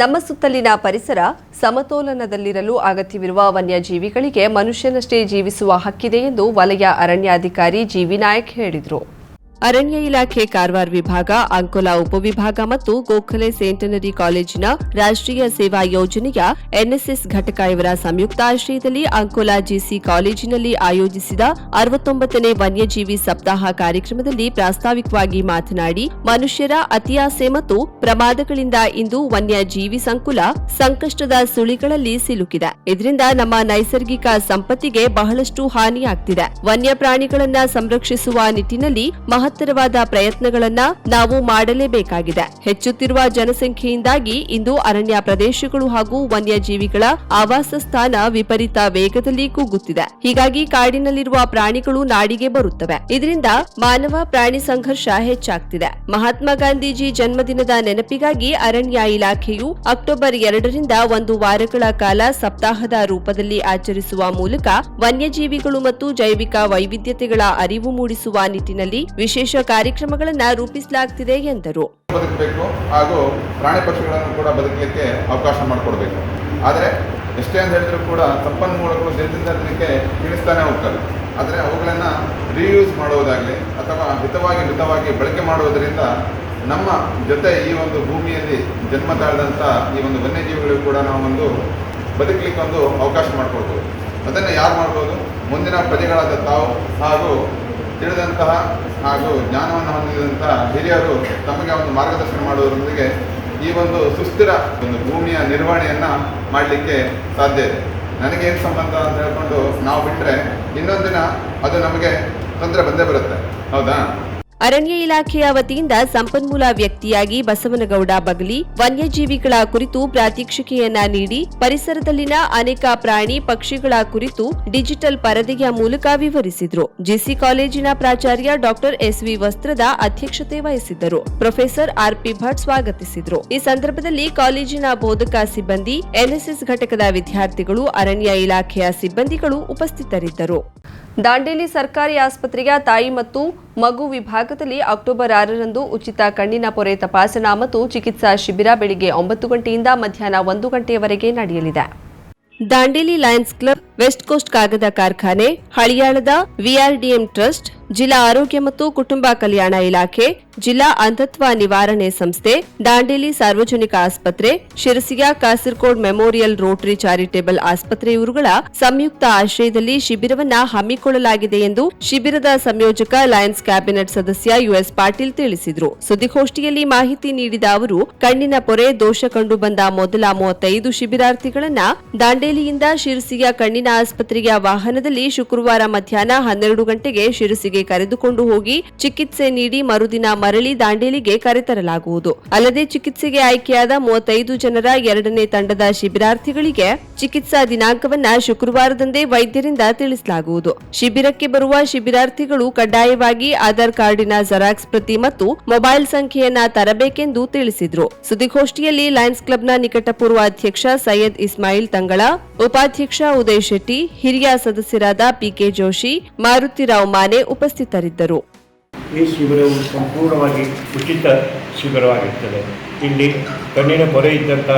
ನಮ್ಮ ಸುತ್ತಲಿನ ಪರಿಸರ ಸಮತೋಲನದಲ್ಲಿರಲು ಅಗತ್ಯವಿರುವ ವನ್ಯಜೀವಿಗಳಿಗೆ ಮನುಷ್ಯನಷ್ಟೇ ಜೀವಿಸುವ ಹಕ್ಕಿದೆ ಎಂದು ವಲಯ ಅರಣ್ಯಾಧಿಕಾರಿ ಜಿವಿ ಹೇಳಿದರು. ಅರಣ್ಯ ಇಲಾಖೆ ಕಾರವಾರ ವಿಭಾಗ, ಅಂಕೋಲಾ ಉಪವಿಭಾಗ ಮತ್ತು ಗೋಖಲೆ ಸೆಂಟನರಿ ಕಾಲೇಜಿನ ರಾಷ್ಟ್ರೀಯ ಸೇವಾ ಯೋಜನೆಯ ಎನ್ಎಸ್ಎಸ್ ಘಟಕ ಇವರ ಸಂಯುಕ್ತ ಆಶ್ರಯದಲ್ಲಿ ಅಂಕೋಲಾ ಜಿಸಿ ಕಾಲೇಜಿನಲ್ಲಿ ಆಯೋಜಿಸಿದ ಅರವತ್ತೊಂಬತ್ತನೇ ವನ್ಯಜೀವಿ ಸಪ್ತಾಹ ಕಾರ್ಯಕ್ರಮದಲ್ಲಿ ಪ್ರಾಸ್ತಾವಿಕವಾಗಿ ಮಾತನಾಡಿ, ಮನುಷ್ಯರ ಅತಿಯಾಸೆ ಮತ್ತು ಪ್ರಮಾದಗಳಿಂದ ಇಂದು ವನ್ಯಜೀವಿ ಸಂಕುಲ ಸಂಕಷ್ಟದ ಸುಳಿಗಳಲ್ಲಿ ಸಿಲುಕಿದೆ. ಇದರಿಂದ ನಮ್ಮ ನೈಸರ್ಗಿಕ ಸಂಪತ್ತಿಗೆ ಬಹಳಷ್ಟು ಹಾನಿಯಾಗ್ತಿದೆ. ವನ್ಯ ಪ್ರಾಣಿಗಳನ್ನ ಸಂರಕ್ಷಿಸುವ ನಿಟ್ಟಿನಲ್ಲಿ ಮಹತ್ತರವಾದ ಪ್ರಯತ್ನಗಳನ್ನು ನಾವು ಮಾಡಲೇಬೇಕಾಗಿದೆ. ಹೆಚ್ಚುತ್ತಿರುವ ಜನಸಂಖ್ಯೆಯಿಂದಾಗಿ ಇಂದು ಅರಣ್ಯ ಪ್ರದೇಶಗಳು ಹಾಗೂ ವನ್ಯಜೀವಿಗಳ ಆವಾಸ ಸ್ಥಾನ ವಿಪರೀತ ವೇಗದಲ್ಲಿ ಕುಗ್ಗುತ್ತಿದೆ ಹೀಗಾಗಿ ಕಾಡಿನಲ್ಲಿರುವ ಪ್ರಾಣಿಗಳು ನಾಡಿಗೆ ಬರುತ್ತವೆ. ಇದರಿಂದ ಮಾನವ ಪ್ರಾಣಿ ಸಂಘರ್ಷ ಹೆಚ್ಚಾಗ್ತಿದೆ. ಮಹಾತ್ಮ ಗಾಂಧೀಜಿ ಜನ್ಮದಿನದ ನೆನಪಿಗಾಗಿ ಅರಣ್ಯ ಇಲಾಖೆಯು ಅಕ್ಟೋಬರ್ ಎರಡರಿಂದ ಒಂದು ವಾರಗಳ ಕಾಲ ಸಪ್ತಾಹದ ರೂಪದಲ್ಲಿ ಆಚರಿಸುವ ಮೂಲಕ ವನ್ಯಜೀವಿಗಳು ಮತ್ತು ಜೈವಿಕ ವೈವಿಧ್ಯತೆಗಳ ಅರಿವು ಮೂಡಿಸುವ ನಿಟ್ಟಿನಲ್ಲಿ ವಿಶೇಷ ಕಾರ್ಯಕ್ರಮಗಳನ್ನು ರೂಪಿಸಲಾಗುತ್ತಿದೆ ಎಂದರು. ಬದುಕಬೇಕು ಹಾಗೂ ಪ್ರಾಣಿ ಪಕ್ಷಿಗಳನ್ನು ಕೂಡ ಬದುಕಲಿಕ್ಕೆ ಅವಕಾಶ ಮಾಡಿಕೊಡ್ಬೇಕು. ಆದರೆ ಎಷ್ಟೇ ಅಂತ ಹೇಳಿದ್ರು ಕೂಡ ಸಂಪನ್ಮೂಲಗಳು ದಿನದಿಂದ ದಿನಕ್ಕೆ ಇಳಿಸ್ತಾನೆ ಹೋಗ್ತವೆ. ಆದರೆ ಅವುಗಳನ್ನು ರೀಯೂಸ್ ಮಾಡುವುದಾಗಲಿ ಅಥವಾ ಹಿತವಾಗಿ ಮಿತವಾಗಿ ಬಳಕೆ ಮಾಡುವುದರಿಂದ ನಮ್ಮ ಜೊತೆ ಈ ಒಂದು ಭೂಮಿಯಲ್ಲಿ ಜನ್ಮ ತಾಳಿದಂಥ ಈ ಒಂದು ವನ್ಯಜೀವಿಗಳಿಗೂ ಕೂಡ ನಾವು ಒಂದು ಬದುಕಲಿಕ್ಕೆ ಒಂದು ಅವಕಾಶ ಮಾಡಿಕೊಡ್ಬೋದು. ಅದನ್ನು ಯಾರು ಮಾಡ್ಬೋದು? ಮುಂದಿನ ಪ್ರಜೆಗಳಾದ ತಾವು ಹಾಗೂ ತಿಳಿದಂತಹ ಹಾಗೂ ಜ್ಞಾನವನ್ನು ಹೊಂದಿದಂತಹ ಹಿರಿಯರು ತಮಗೆ ಒಂದು ಮಾರ್ಗದರ್ಶನ ಮಾಡುವುದರೊಂದಿಗೆ ಈ ಒಂದು ಸುಸ್ಥಿರ ಒಂದು ಭೂಮಿಯ ನಿರ್ವಹಣೆಯನ್ನು ಮಾಡಲಿಕ್ಕೆ ಸಾಧ್ಯ ಇದೆ. ನನಗೇನು ಸಂಬಂಧ ಅಂತ ಹೇಳ್ಕೊಂಡು ನಾವು ಬಿಟ್ಟರೆ ಇನ್ನೊಂದಿನ ಅದು ನಮಗೆ ತೊಂದರೆ ಬಂದೇ ಬರುತ್ತೆ. ಹೌದಾ? ಅರಣ್ಯ ಇಲಾಖೆಯ ವತಿಯಿಂದ ಸಂಪನ್ಮೂಲ ವ್ಯಕ್ತಿಯಾಗಿ ಬಸವನಗೌಡ ಬಗಲಿ, ವನ್ಯಜೀವಿಗಳ ಕುರಿತು ಪ್ರಾತ್ಯಕ್ಷಿಕೆಯನ್ನ ನೀಡಿ, ಪರಿಸರದಲ್ಲಿನ ಅನೇಕ ಪ್ರಾಣಿ ಪಕ್ಷಿಗಳ ಕುರಿತು ಡಿಜಿಟಲ್ ಪರದೆಯ ಮೂಲಕ ವಿವರಿಸಿದರು. ಜಿಸಿ ಕಾಲೇಜಿನ ಪ್ರಾಚಾರ್ಯ ಡಾಕ್ಟರ್ ಎಸ್ವಿ ವಸ್ತ್ರದ ಅಧ್ಯಕ್ಷತೆ ವಹಿಸಿದ್ದರು. ಪ್ರೊಫೆಸರ್ ಆರ್ಪಿ ಭಟ್ ಸ್ವಾಗತಿಸಿದರು. ಈ ಸಂದರ್ಭದಲ್ಲಿ ಕಾಲೇಜಿನ ಬೋಧಕ ಸಿಬ್ಬಂದಿ, ಎನ್ಎಸ್ಎಸ್ ಘಟಕದ ವಿದ್ಯಾರ್ಥಿಗಳು, ಅರಣ್ಯ ಇಲಾಖೆಯ ಸಿಬ್ಬಂದಿಗಳು ಉಪಸ್ಥಿತರಿದ್ದರು. ದಾಂಡೇಲಿ ಸರ್ಕಾರಿ ಆಸ್ಪತ್ರೆಯ ತಾಯಿ ಮತ್ತು ಮಗು ವಿಭಾಗದಲ್ಲಿ ಅಕ್ಟೋಬರ್ ಆರರಂದು ಉಚಿತ ಕಣ್ಣಿನ ಪೊರೆ ತಪಾಸಣಾ ಮತ್ತು ಚಿಕಿತ್ಸಾ ಶಿಬಿರ ಬೆಳಿಗ್ಗೆ ಒಂಬತ್ತು ಗಂಟೆಯಿಂದ ಮಧ್ಯಾಹ್ನ ಒಂದು ಗಂಟೆಯವರೆಗೆ ನಡೆಯಲಿದೆ. Dandeli lions club west coast ಕಾಗದ ಕಾರ್ಖಾನೆ, ಹಳಿಯಾಳದ ವಿಆರ್ಡಿಎಂ ಟ್ರಸ್ಟ್, ಜಿಲ್ಲಾ ಆರೋಗ್ಯ ಮತ್ತು ಕುಟುಂಬ ಕಲ್ಯಾಣ ಇಲಾಖೆ, ಜಿಲ್ಲಾ ಅಂಧತ್ವ ನಿವಾರಣೆ ಸಂಸ್ಥೆ, ದಾಂಡೇಲಿ ಸಾರ್ವಜನಿಕ ಆಸ್ಪತ್ರೆ, ಶಿರಸಿಯ ಕಾಸರ್ಕೋಡ್ ಮೆಮೋರಿಯಲ್ ರೋಟರಿ ಚಾರಿಟೇಬಲ್ ಆಸ್ಪತ್ರೆ ಇವರುಗಳ ಸಂಯುಕ್ತ ಆಶ್ರಯದಲ್ಲಿ ಶಿಬಿರವನ್ನ ಹಮ್ಮಿಕೊಳ್ಳಲಾಗಿದೆ ಎಂದು ಶಿಬಿರದ ಸಂಯೋಜಕ ಲಯನ್ಸ್ ಕ್ಯಾಬಿನೆಟ್ ಸದಸ್ಯ ಯುಎಸ್ ಪಾಟೀಲ್ ತಿಳಿಸಿದರು. ಸುದ್ದಿಗೋಷ್ಠಿಯಲ್ಲಿ ಮಾಹಿತಿ ನೀಡಿದ ಅವರು, ಕಣ್ಣಿನ ಪೊರೆ ದೋಷ ಕಂಡು ಬಂದ ಮೊದಲ ಮೂವತ್ತೈದು ಶಿಬಿರಾರ್ಥಿಗಳನ್ನ ದಾಂಡೇಲಿಯಿಂದ ಶಿರಸಿಯ ಕಣ್ಣಿನ ಆಸ್ಪತ್ರೆಯ ವಾಹನದಲ್ಲಿ ಶುಕ್ರವಾರ ಮಧ್ಯಾಹ್ನ ಹನ್ನೆರಡು ಗಂಟೆಗೆ ಶಿರಸಿಗೆ ಕರೆದುಕೊಂಡು ಹೋಗಿ ಚಿಕಿತ್ಸೆ ನೀಡಿ ಮರುದಿನ ಮರಳಿ ದಾಂಡೇಲಿಗೆ ಕರೆತರಲಾಗುವುದು. ಅಲ್ಲದೆ ಚಿಕಿತ್ಸೆಗೆ ಆಯ್ಕೆಯಾದ ಮೂವತ್ತೈದು ಜನರ ಎರಡನೇ ತಂಡದ ಶಿಬಿರಾರ್ಥಿಗಳಿಗೆ ಚಿಕಿತ್ಸಾ ದಿನಾಂಕವನ್ನ ಶುಕ್ರವಾರದಂದೇ ವೈದ್ಯರಿಂದ ತಿಳಿಸಲಾಗುವುದು. ಶಿಬಿರಕ್ಕೆ ಬರುವ ಶಿಬಿರಾರ್ಥಿಗಳು ಕಡ್ಡಾಯವಾಗಿ ಆಧಾರ್ ಕಾರ್ಡಿನ ಜೆರಾಕ್ಸ್ ಪ್ರತಿ ಮತ್ತು ಮೊಬೈಲ್ ಸಂಖ್ಯೆಯನ್ನ ತರಬೇಕೆಂದು ತಿಳಿಸಿದ್ರು. ಸುದ್ದಿಗೋಷ್ಠಿಯಲ್ಲಿ ಲಯನ್ಸ್ ಕ್ಲಬ್ನ ನಿಕಟಪೂರ್ವ ಅಧ್ಯಕ್ಷ ಸೈಯದ್ ಇಸ್ಮಾಯಿಲ್ ತಂಗಳ, ಉಪಾಧ್ಯಕ್ಷ ಉದಯ್ ಶೆಟ್ಟಿ, ಹಿರಿಯ ಸದಸ್ಯರಾದ ಪಿಕೆ ಜೋಶಿ ಮಾರುತಿರಾವ್ ಮಾನೆ ಉಪಸ್ಥಿತರಿದ್ದರು. ಈ ಶಿಬಿರವು ಸಂಪೂರ್ಣವಾಗಿ ಉಚಿತ ಶಿಬಿರವಾಗಿರ್ತದೆ ಇಲ್ಲಿ ಕಣ್ಣಿನ ಪೊರೆ ಇದ್ದಂಥ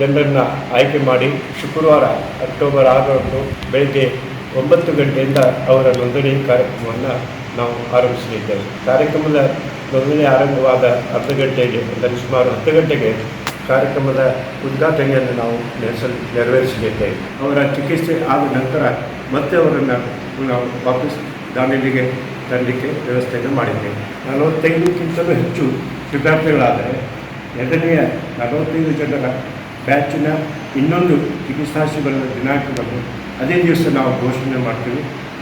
ಜನರನ್ನು ಆಯ್ಕೆ ಮಾಡಿ ಶುಕ್ರವಾರ ಅಕ್ಟೋಬರ್ ಆರರಂದು ಬೆಳಗ್ಗೆ ಒಂಬತ್ತು ಗಂಟೆಯಿಂದ ಅವರ ನೋಂದಣಿ ಕಾರ್ಯಕ್ರಮವನ್ನು ನಾವು ಆರಂಭಿಸಲಿದ್ದೇವೆ. ಕಾರ್ಯಕ್ರಮದ ನೋಂದಣಿ ಆರಂಭವಾದ ಅರ್ಧ ಗಂಟೆಗೆ, ಅಂದರೆ ಸುಮಾರು ಹತ್ತು ಗಂಟೆಗೆ ಕಾರ್ಯಕ್ರಮದ ಉದ್ಘಾಟನೆಯನ್ನು ನಾವು ನೆರೆಸಲು ನೆರವೇರಿಸಲಿದ್ದೇವೆ ಅವರ ಚಿಕಿತ್ಸೆ ಆದ ನಂತರ ಮತ್ತೆ ಅವರನ್ನು ನಾವು ವಾಪಸ್ ದಾಂಡೇಲಿಗೆ ತರಲಿಕ್ಕೆ ವ್ಯವಸ್ಥೆಯನ್ನು ಮಾಡಿದ್ದೇವೆ. ನಲವತ್ತೈದಕ್ಕಿಂತಲೂ ಹೆಚ್ಚು ವಿದ್ಯಾರ್ಥಿಗಳಾದರೆ ಎರಡನೆಯ ನಲವತ್ತೈದು ಜನರ ಬ್ಯಾಚಿನ ಇನ್ನೊಂದು ಚಿಕಿತ್ಸಾ ಶಿಬಿರದ ದಿನಾಂಕವನ್ನು ಅದೇ ದಿವಸ ನಾವು ಘೋಷಣೆ ಮಾಡ್ತೀವಿ.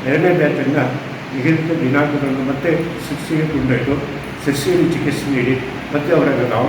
ಎರಡನೇ ಬ್ಯಾಚನ್ನು ನಿಗದಿತ ದಿನಾಂಕಗಳನ್ನು ಮತ್ತೆ ಶಿರ್ಸಿಗೆ ಕೊಂಡೊಯ್ದು ಶಿರ್ಸಿಯಲ್ಲಿ ಚಿಕಿತ್ಸೆ ನೀಡಿ ಮತ್ತೆ ಅವರನ್ನು ನಾವು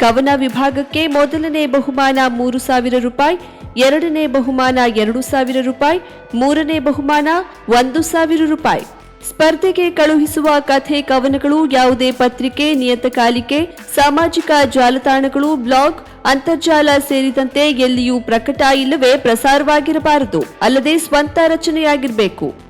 ಕವನ ವಿಭಾಗಕ್ಕೆ ಮೊದಲನೇ ಬಹುಮಾನ ಮೂರು ಸಾವಿರ ರೂಪಾಯಿ, ಎರಡನೇ ಬಹುಮಾನ ಎರಡು ಸಾವಿರ ರೂಪಾಯಿ, ಮೂರನೇ ಬಹುಮಾನ ಒಂದು ಸಾವಿರ ರೂಪಾಯಿ. ಸ್ಪರ್ಧೆಗೆ ಕಳುಹಿಸುವ ಕಥೆ ಕವನಗಳು ಯಾವುದೇ ಪತ್ರಿಕೆ, ನಿಯತಕಾಲಿಕೆ, ಸಾಮಾಜಿಕ ಜಾಲತಾಣಗಳು, ಬ್ಲಾಗ್, ಅಂತರ್ಜಾಲ ಸೇರಿದಂತೆ ಎಲ್ಲಿಯೂ ಪ್ರಕಟ ಇಲ್ಲವೇ ಪ್ರಸಾರವಾಗಿರಬಾರದು. ಅಲ್ಲದೆ ಸ್ವಂತ ರಚನೆಯಾಗಿರಬೇಕು.